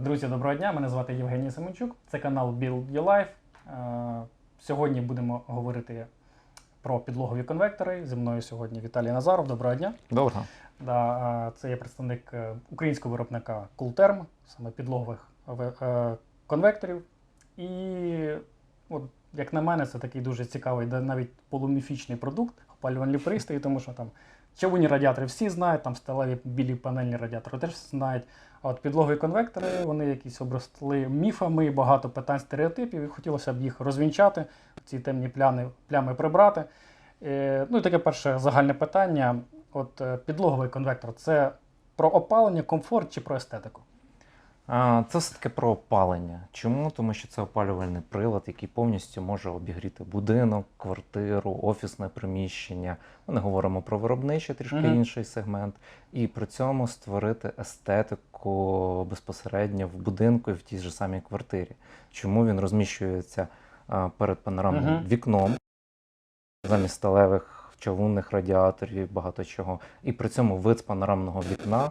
Друзі, доброго дня! Мене звати Євгеній Семенчук. Це канал Build Your Life. Е, Сьогодні будемо говорити про підлогові конвектори. Зі мною сьогодні Віталій Назаров. Доброго дня. Доброго. Да, е, це є представник е, українського виробника Coolterm, саме підлогових конвекторів. І, от, як на мене, це такий дуже цікавий, навіть полуміфічний продукт, опалювальні пристрої, тому що там чавунні радіатори всі знають, там сталеві білі панельні радіатори теж знають. А от підлогові конвектори, вони якісь обросли міфами, багато питань стереотипів, і хотілося б їх розвінчати, ці темні плями, плями прибрати. Е, ну і таке перше загальне питання. От е, підлоговий конвектор це про опалення, комфорт чи про естетику? Це все-таки про опалення. Чому? Тому що це опалювальний прилад, який повністю може обігріти будинок, квартиру, офісне приміщення. Ми не говоримо про виробничий, трішки Мгм. інший сегмент, і при цьому створити естетику безпосередньо в будинку і в тій же самій квартирі. Чому він розміщується перед панорамним Мгм. вікном замість сталевих чавунних радіаторів, багато чого. І при цьому вид з панорамного вікна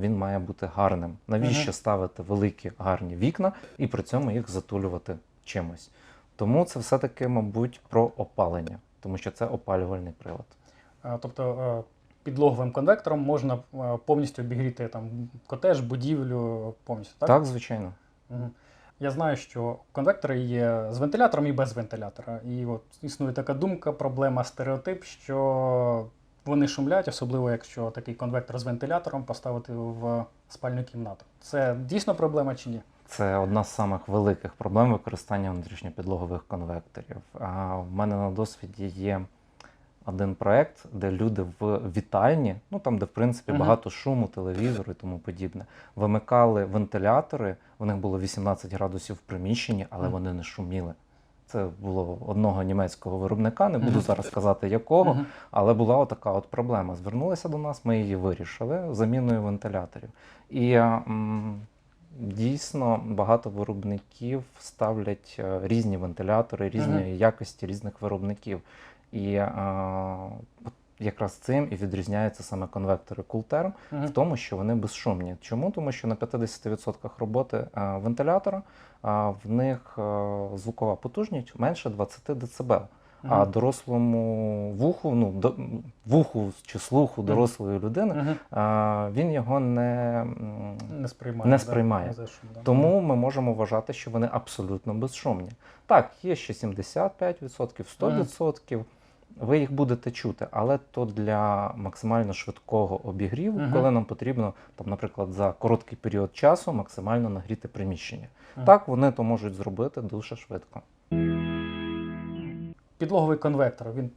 він має бути гарним. Навіщо ставити великі гарні вікна і при цьому їх затулювати чимось? Тому це все-таки, мабуть, про опалення, тому що це опалювальний прилад. Е, Тобто е, підлоговим конвектором можна е, повністю обігріти там котеж, будівлю повністю. Так? Так, звичайно. Мгм. Я знаю, що конвектори є з вентилятором і без вентилятора. І от існує така думка, проблема, стереотип, що вони шумлять, особливо якщо такий конвектор з вентилятором поставити в спальню кімнату. Це дійсно проблема чи ні? Це одна з самих великих проблем використання внутрішньопідлогових конвекторів. А в мене на досвіді є один проект, де люди в вітальні, ну там, де в принципі багато шуму, телевізору і тому подібне, вимикали вентилятори. У них було 18 градусів в приміщенні, але вони не шуміли. Це було одного німецького виробника, не буду зараз казати якого, але була отака от проблема. Звернулися до нас, ми її вирішили заміною вентиляторів. І м, дійсно багато виробників ставлять е, різні вентилятори, різної якості різних виробників. І е, якраз цим і відрізняються саме конвектори Coolterm в тому, що вони безшумні. Чому? Тому що на 50% роботи е, вентилятора е, в них е, звукова потужність менше 20 дБ. А дорослому вуху, ну до, вуху чи слуху дорослої людини, Мгм. а, він його не Не сприймає. Не да, сприймає. шум, да. тому ми можемо вважати, що вони абсолютно безшумні. Так, є ще 75%, 100%. Ви їх будете чути, але то для максимально швидкого обігріву, Мгм. коли нам потрібно, там, наприклад, за короткий період часу максимально нагріти приміщення. Мгм. Так, вони то можуть зробити дуже швидко. Підлоговий конвектор він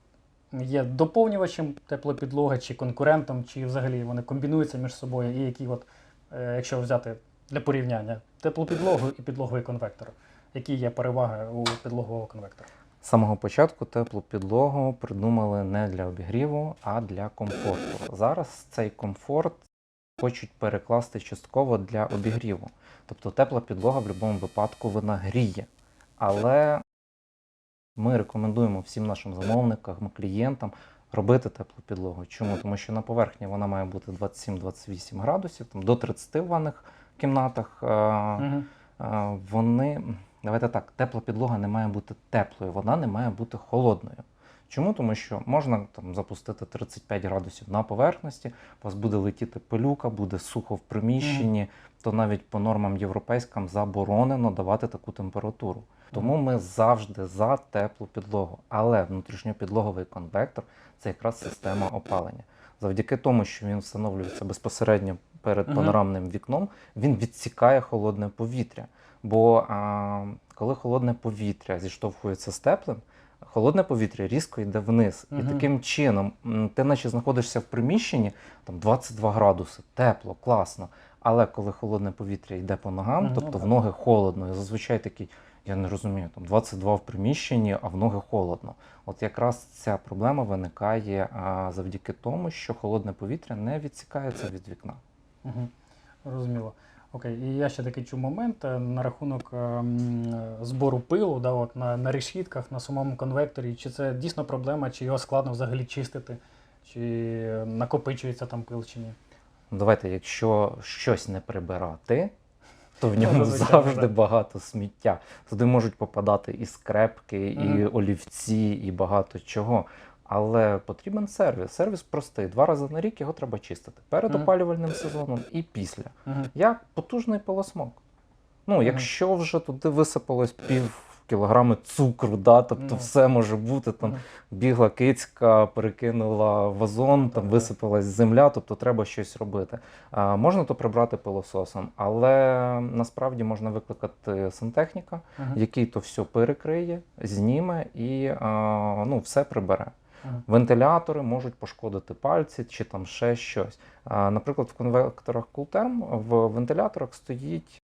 є доповнювачем теплопідлоги чи конкурентом, чи взагалі вони комбінуються між собою, і які, от, е, якщо взяти для порівняння теплопідлогу і підлоговий конвектор, які є переваги у підлогового конвектора? З самого початку теплу підлогу придумали не для обігріву, а для комфорту. Зараз цей комфорт хочуть перекласти частково для обігріву. Тобто тепла підлога в будь-якому випадку вона гріє. Але ми рекомендуємо всім нашим замовникам, клієнтам робити теплу підлогу. Чому? Тому що на поверхні вона має бути 27-28 градусів, там, до 30 в ванних кімнатах. Е, вони, давайте так, тепла підлога не має бути теплою, вона не має бути холодною. Чому? Тому що можна там запустити 35 градусів на поверхності, у вас буде летіти пилюка, буде сухо в приміщенні, то навіть по нормам європейським заборонено давати таку температуру. Тому ми завжди за теплу підлогу. Але внутрішньопідлоговий конвектор це якраз система опалення. Завдяки тому, що він встановлюється безпосередньо перед Мгм. панорамним вікном, він відсікає холодне повітря. Бо а, коли холодне повітря зіштовхується з теплим, холодне повітря різко йде вниз. Мгм. І таким чином ти наче знаходишся в приміщенні, там 22 градуси, тепло, класно. Але коли холодне повітря йде по ногам, ну тобто в ноги холодно, і зазвичай такий, я не розумію, там 22 в приміщенні, а в ноги холодно. От якраз ця проблема виникає завдяки тому, що холодне повітря не відсікається від вікна. Угу. Розуміло. Окей, і я ще такий чув момент е, на рахунок ем, е, збору пилу да, от, на, на решітках, на самому конвекторі. Чи це дійсно проблема, чи його складно взагалі чистити, чи накопичується там пил, чи ні? Давайте, якщо щось не прибирати, то в ньому завжди багато сміття. Туди можуть попадати і скрепки, і олівці, і багато чого. Але потрібен сервіс. Сервіс простий. Два рази на рік його треба чистити перед Мгм. опалювальним сезоном і після. Мгм. Як потужний полосмок. Ну, Мгм. якщо вже туди висипалось пів кілограми цукру, да, тобто Ну. все може бути там Мгм. бігла кицька, перекинула вазон, там Так. висипалась земля, тобто треба щось робити. А, можна то прибрати пилососом, але насправді можна викликати сантехніка, Мгм. який то все перекриє, зніме і а, ну, все прибере. Вентилятори можуть пошкодити пальці чи там ще щось. Наприклад, в конвекторах Coolterm в вентиляторах стоїть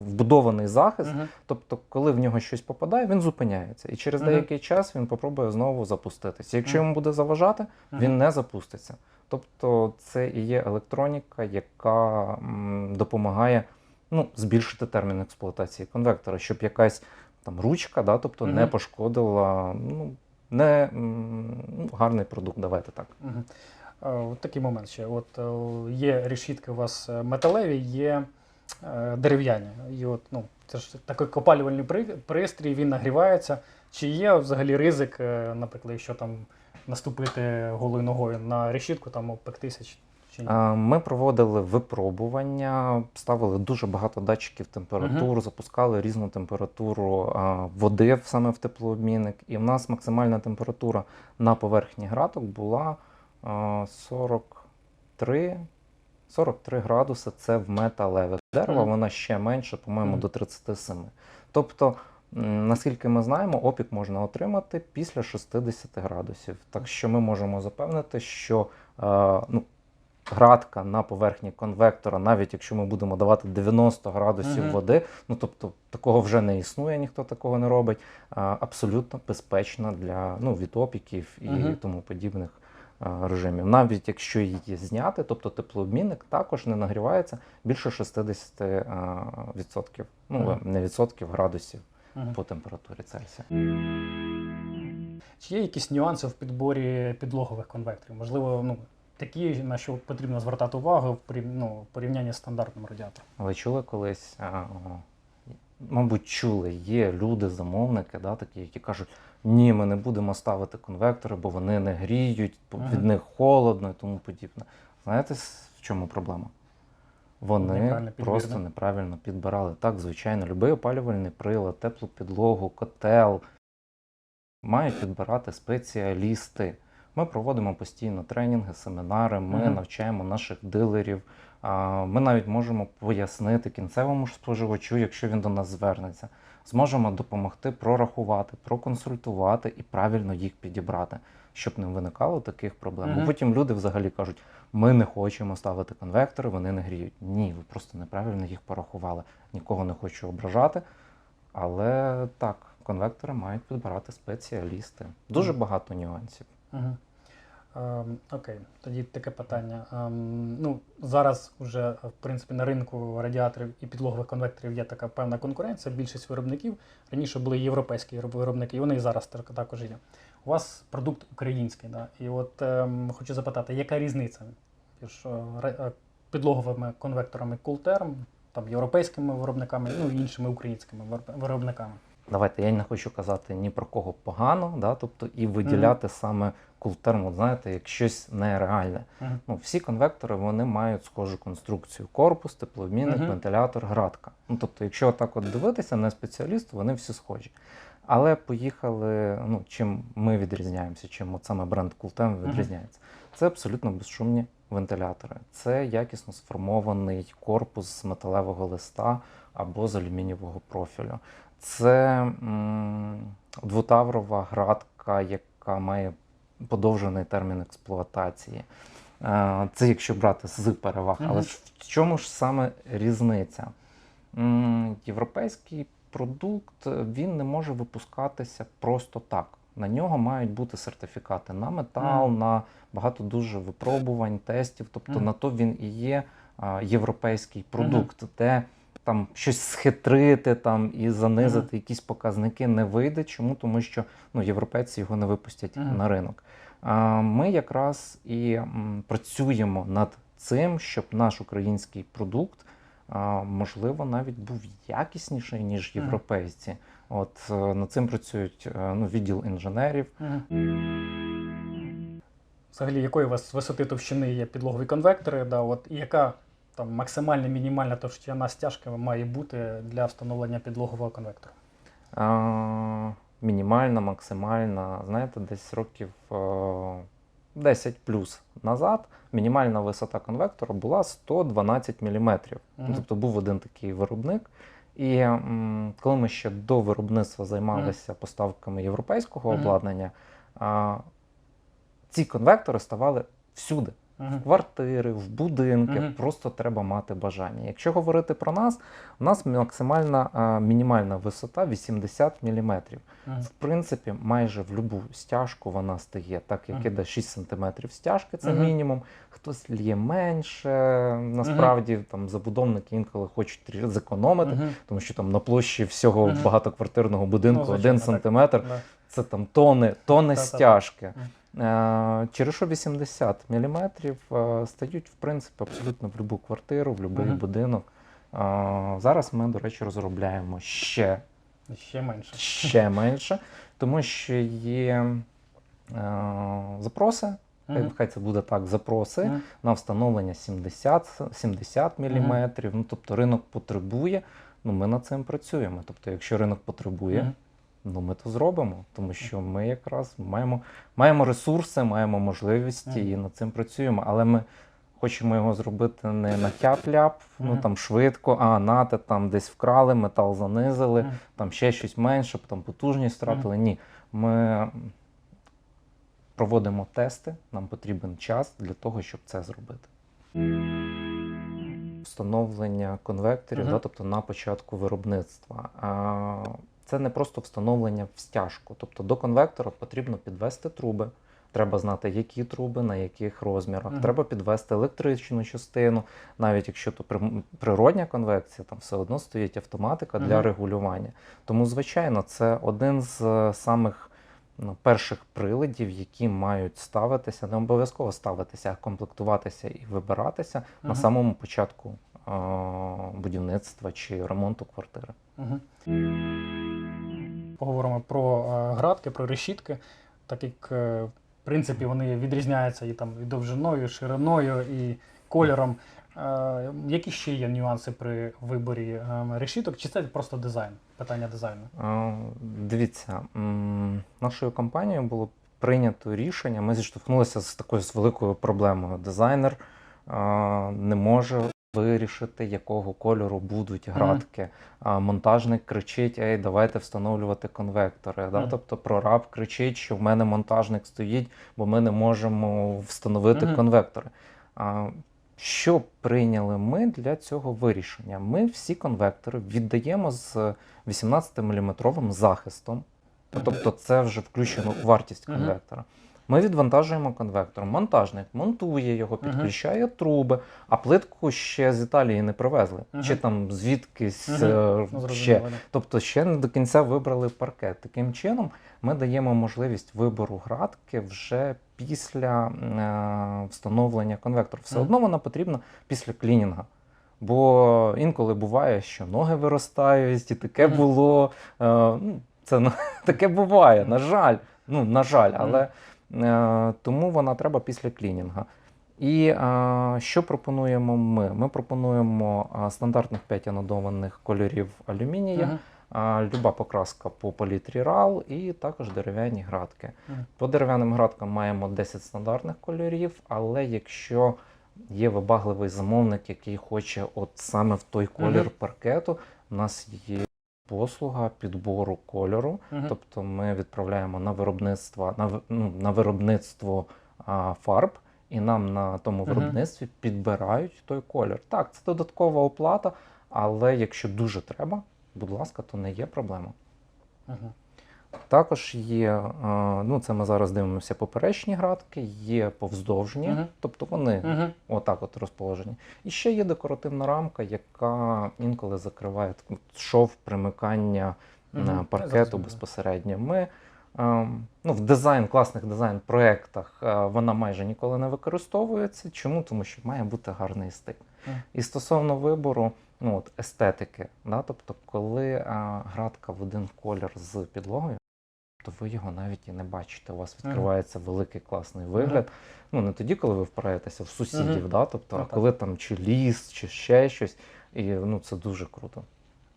вбудований захист, Мгм. Тобто, коли в нього щось попадає, він зупиняється. І через Мгм. деякий час він попробує знову запуститися. Якщо Мгм. йому буде заважати, Мгм. він не запуститься. Тобто, це і є електроніка, яка м, допомагає ну, збільшити термін експлуатації конвектора, щоб якась там ручка, да, тобто не пошкодила ну, не ну, гарний продукт. Давайте так. Е, От такий момент ще. От е, є решітки у вас е, металеві, є е, дерев'яні. І от, ну, це ж такий копалювальний пристрій, він нагрівається. Чи є взагалі ризик, наприклад, якщо там наступити голою ногою на решітку, там обпектися чи, ні? Ми проводили випробування, ставили дуже багато датчиків температур, запускали різну температуру води саме в теплообмінник. І в нас максимальна температура на поверхні граток була 43, 43 градуси. Це в металевих. Дерева Мгм. вона ще менше, по-моєму, Мгм. до 37. Тобто, наскільки ми знаємо, опік можна отримати після 60 градусів. Так що ми можемо запевнити, що е, ну, градка на поверхні конвектора, навіть якщо ми будемо давати 90 градусів Мгм. води, ну тобто такого вже не існує, ніхто такого не робить. Абсолютно безпечна для ну, від опіків і Мгм. тому подібних режимів. Навіть якщо її зняти, тобто теплообмінник також не нагрівається більше 60 а, відсотків, ну Мгм. не відсотків градусів Мгм. по температурі Цельсія. Чи є якісь нюанси в підборі підлогових конвекторів? Можливо, ну, такі, на що потрібно звертати увагу в ну, порівнянні з стандартним радіатором? Але чули колись, а, мабуть, чули, є люди, замовники, да, такі, які кажуть, ні, ми не будемо ставити конвектори, бо вони не гріють, бо Ага. від них холодно і тому подібне. Знаєте, в чому проблема? Вони Неправильно просто неправильно підбирали. Так, звичайно, будь-який опалювальний прилад, теплу підлогу, котел мають підбирати спеціалісти. Ми проводимо постійно тренінги, семінари, ми Мгм. навчаємо наших дилерів. Ми навіть можемо пояснити кінцевому ж споживачу, якщо він до нас звернеться. Зможемо допомогти прорахувати, проконсультувати і правильно їх підібрати, щоб не виникало таких проблем. Бо Мгм. потім люди взагалі кажуть: ми не хочемо ставити конвектори, вони не гріють. Ні, ви просто неправильно їх порахували. Нікого не хочу ображати. Але так, конвектори мають підбирати спеціалісти. Дуже Мгм. багато нюансів. Угу. Ем, окей, тоді таке питання. Ем, ну, зараз вже в принципі на ринку радіаторів і підлогових конвекторів є така певна конкуренція. Більшість виробників раніше були європейські виробники, і вони і зараз так- також є. У вас продукт український, да? і от ем, хочу запитати, яка різниця між е, е, підлоговими конвекторами Coolterm, там європейськими виробниками, ну і іншими українськими вироб- виробниками? Давайте я не хочу казати ні про кого погано, да, тобто і виділяти саме култерм, знаєте, як щось нереальне. Мгм. Ну, всі конвектори вони мають схожу конструкцію: корпус, теплообмінник, Мгм. вентилятор, градка. Ну, тобто, якщо так от дивитися, не спеціаліст, вони всі схожі. Але поїхали, ну, чим ми відрізняємося, чим от саме бренд Cooltem відрізняється. Це абсолютно безшумні вентилятори. Це якісно сформований корпус з металевого листа або з алюмінієвого профілю. Це двутаврова градка, яка має подовжений термін експлуатації. Е, Це якщо брати з переваг. Але ж в чому ж саме різниця? Європейський продукт е, він не може випускатися просто так. На нього мають бути сертифікати на метал, на багато дуже випробувань, тестів. Тобто на то він і є європейський продукт, де там щось схитрити там і занизити Мгм. якісь показники не вийде. Чому? Тому що ну, європейці його не випустять Мгм. на ринок. А, Ми якраз і м, працюємо над цим, щоб наш український продукт а, можливо, навіть був якісніший, ніж європейці. От е, над цим працюють е, ну, відділ інженерів. Взагалі, якої у вас висоти товщини є підлогові конвектори, да, от, і яка там максимальна, мінімальна товщина стяжки має бути для встановлення підлогового конвектора? А, мінімальна, максимальна, знаєте, десь років е, 10 плюс назад мінімальна висота конвектора була 112 мм. Мгм. Тобто був один такий виробник. І м, коли ми ще до виробництва займалися поставками європейського Мгм. обладнання, а, ці конвектори ставали всюди. В квартири, в будинки, Мгм. просто треба мати бажання. Якщо говорити про нас, у нас максимальна а, мінімальна висота 80 мм. Мгм. В принципі, майже в будь-яку стяжку вона стає, так як Мгм. іде 6 см стяжки, це Мгм. мінімум. Хтось лє менше. Насправді там забудовники інколи хочуть зекономити, Мгм. тому що там на площі всього Мгм. багатоквартирного будинку Ну, 1 звичайно, так. сантиметр це там тони, тони Та-та-та. стяжки. Е, Через що 80 мм стають, в принципі, абсолютно в будь-яку квартиру, в будь-який Мгм. будинок. Е, Зараз ми, до речі, розробляємо ще, Ще менше. ще менше, тому що є е, запроси. Мгм. хай це буде так, запроси Мгм. на встановлення 70, 70 мм. Ну, тобто ринок потребує, ну ми над цим працюємо. Тобто, якщо ринок потребує, Мгм. Ну, ми то зробимо, тому що ми якраз маємо, маємо ресурси, маємо можливості і над цим працюємо. Але ми хочемо його зробити не на тяп-ляп, ну там швидко, а нате там десь вкрали, метал занизили, там ще щось менше, там потужність втратили. Ні. Ми проводимо тести, нам потрібен час для того, щоб це зробити. Встановлення конвекторів, Мгм. да, тобто на початку виробництва. А, Це не просто встановлення в стяжку. Тобто до конвектора потрібно підвести труби. Треба знати, які труби, на яких розмірах. Мгм. Треба підвести електричну частину. Навіть якщо то природня конвекція, там все одно стоїть автоматика для регулювання. Тому, звичайно, це один з е, самих ну, перших приладів, які мають ставитися, не обов'язково ставитися, а комплектуватися і вибиратися на самому початку е, будівництва чи ремонту квартири. Мгм. Поговоримо про е, градки, про решітки, так як е, в принципі вони відрізняються і там і довжиною, і шириною, і кольором. Е, Які ще є нюанси при виборі решіток? Чи це просто дизайн? Питання дизайну? Дивіться, нашою компанією було прийнято рішення. Ми зіштовхнулися з такою великою проблемою. Дизайнер не може вирішити, якого кольору будуть градки. А монтажник кричить: Ей, давайте встановлювати конвектори. Да? Тобто прораб кричить, що в мене монтажник стоїть, бо ми не можемо встановити Мгм. конвектори. А, що прийняли ми для цього вирішення? Ми всі конвектори віддаємо з 18-мм захистом. Тобто це вже включено у вартість конвектора. Ми відвантажуємо конвектор. Монтажник монтує його, підключає труби, а плитку ще з Італії не привезли. Мгм. Чи там звідкись Мгм. е, Ну, ще. Тобто ще не до кінця вибрали паркет. Таким чином, ми даємо можливість вибору градки вже після е, встановлення конвектора. Все Мгм. одно вона потрібна після клінінга. Бо інколи буває, що ноги виростають, і таке було. Е, ну, це ну, таке буває, на жаль. Ну, на жаль, але тому вона треба після клінінга. І е, що пропонуємо ми? Ми пропонуємо е, стандартних 5 анодованих кольорів алюмінія, Мгм. а, люба покраска по палітрі RAL і також дерев'яні градки. Мгм. По дерев'яним градкам маємо 10 стандартних кольорів, але якщо є вибагливий замовник, який хоче от саме в той колір Мгм. паркету, у нас є послуга підбору кольору. Угу. Тобто ми відправляємо на виробництво на, ну, на виробництво а, фарб, і нам на тому Мгм. виробництві підбирають той колір. Так, це додаткова оплата, але якщо дуже треба, будь ласка, то не є проблема. Мгм. Також є, е, ну це ми зараз дивимося поперечні градки, є повздовжні, Мгм. тобто вони Мгм. отак от розположені. І ще є декоративна рамка, яка інколи закриває шов примикання Мгм. е, Я паркету безпосередньо. Ми ем, ну, в дизайн, класних дизайн-проєктах е, вона майже ніколи не використовується. Чому? Тому що має бути гарний стиль. Мгм. І стосовно вибору, ну, от, естетики. Да? Тобто, коли а, градка в один колір з підлогою, то ви його навіть і не бачите. У вас відкривається великий класний вигляд. Ну, не тоді, коли ви впираєтеся в сусідів, Мгм. да? тобто, Ну, а коли там чи ліс, чи ще щось. І ну, це дуже круто.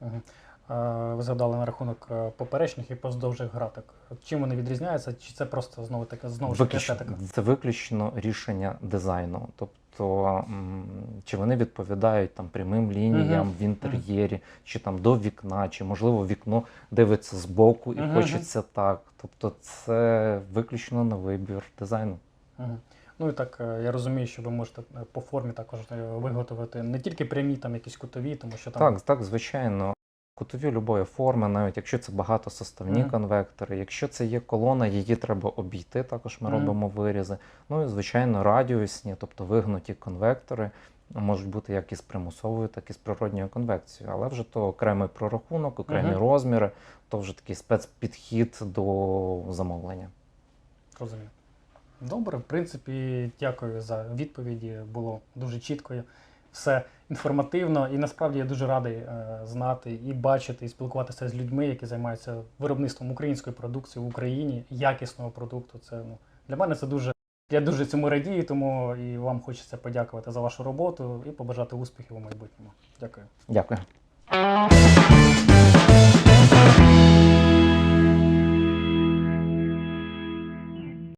Мгм. Е, Ви згадали на рахунок е, поперечних і поздовжих граток. Чим вони відрізняються? Чи це просто знову таке знову ж естетика? це виключно рішення дизайну. Тобто, чи вони відповідають там прямим лініям Мгм. в інтер'єрі, чи там до вікна, чи можливо вікно дивиться збоку і Мгм. хочеться так. Тобто, це виключно на вибір дизайну. Мгм. Ну і так, е, я розумію, що ви можете по формі також виготовити не тільки прямі, там якісь кутові, тому що там Так, так, звичайно. Кутові любої форми, навіть якщо це багатосоставні Мгм. конвектори, якщо це є колона, її треба обійти, також ми Мгм. робимо вирізи. Ну і звичайно, радіусні, тобто вигнуті конвектори можуть бути як із примусовою, так і з природньою конвекцією. Але вже то окремий прорахунок, окремі Мгм. розміри, то вже такий спецпідхід до замовлення. розумію. Добре, в принципі, дякую за відповіді. Було дуже чітко, все інформативно, і насправді я дуже радий е, знати і бачити, і спілкуватися з людьми, які займаються виробництвом української продукції в Україні, якісного продукту. Це ну для мене це дуже. Я дуже цьому радію, тому і вам хочеться подякувати за вашу роботу і побажати успіхів у майбутньому. Дякую. Дякую.